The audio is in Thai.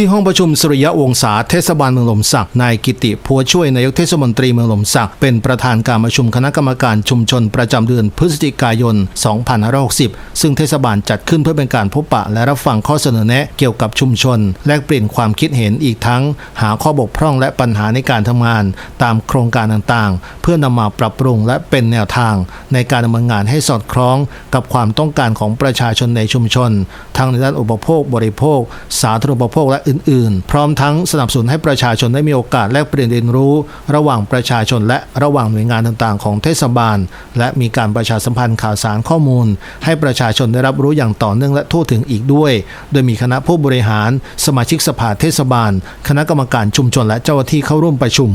ที่ห้องประชุมสุริยะวงศาเทศบาลเมืองหล่มสักนายกิติพัวช่วยนายกเทศมนตรีเมืองหล่มสักเป็นประธานการประชุมคณะกรรมการชุมชนประจำเดือนพฤศจิกายน 2560 ซึ่งเทศบาลจัดขึ้นเพื่อเป็นการพบปะและรับฟังข้อเสนอแนะเกี่ยวกับชุมชน แลกเปลี่ยนความคิดเห็นอีกทั้ง หาข้อบกพร่องและปัญหาในการทำงาน ตามโครงการต่างๆ เพื่อนำมาปรับปรุงและเป็นแนวทาง ในการดำเนินงานให้สอดคล้อง กับความต้องการของประชาชนในชุมชน ทั้งในด้านอุปโภคบริโภค สาธารณูปโภคและอื่นๆ พร้อมทั้งสนับสนุนให้ประชาชนได้มีโอกาสแลกเปลี่ยนเรียนรู้ ระหว่างประชาชนและระหว่างหน่วยงานต่างๆ ของเทศบาล และมีการประชาสัมพันธ์ข่าวสารข้อมูล ให้ประชาชนได้รับรู้อย่างต่อเนื่องและทั่วถึงอีกด้วย โดยมีคณะผู้บริหาร สมาชิกสภาเทศบาล คณะกรรมการชุมชนและเจ้าหน้าที่เข้าร่วมประชุม